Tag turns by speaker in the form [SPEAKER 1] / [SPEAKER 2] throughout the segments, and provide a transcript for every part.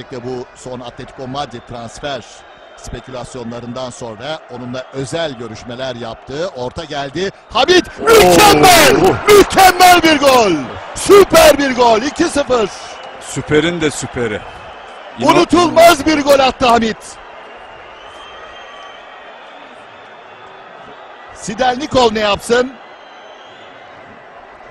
[SPEAKER 1] özellikle bu son Atletico Madrid transfer spekülasyonlarından sonra onunla özel görüşmeler yaptı. Orta geldi. Hamit mükemmel! Mükemmel bir gol! Süper bir gol. 2-0.
[SPEAKER 2] Süperin de süperi. İnan-
[SPEAKER 1] Unutulmaz bir gol attı Hamit. Sidelnikov ne yapsın?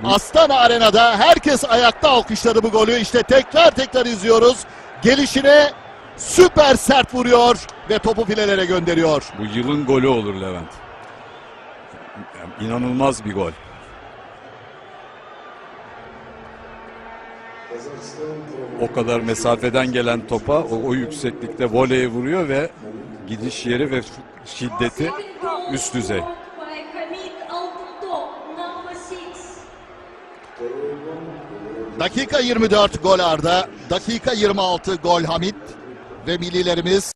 [SPEAKER 1] Astana Arena'da herkes ayakta alkışladı bu golü. İşte tekrar tekrar izliyoruz. Gelişine süper sert vuruyor ve topu filelere gönderiyor.
[SPEAKER 2] Bu yılın golü olur Levent. İnanılmaz bir gol. O kadar mesafeden gelen topa o, o yükseklikte voleye vuruyor ve gidiş yeri ve şiddeti üst düzey.
[SPEAKER 1] Dakika 24 gol Arda, dakika 26 gol Hamit ve millilerimiz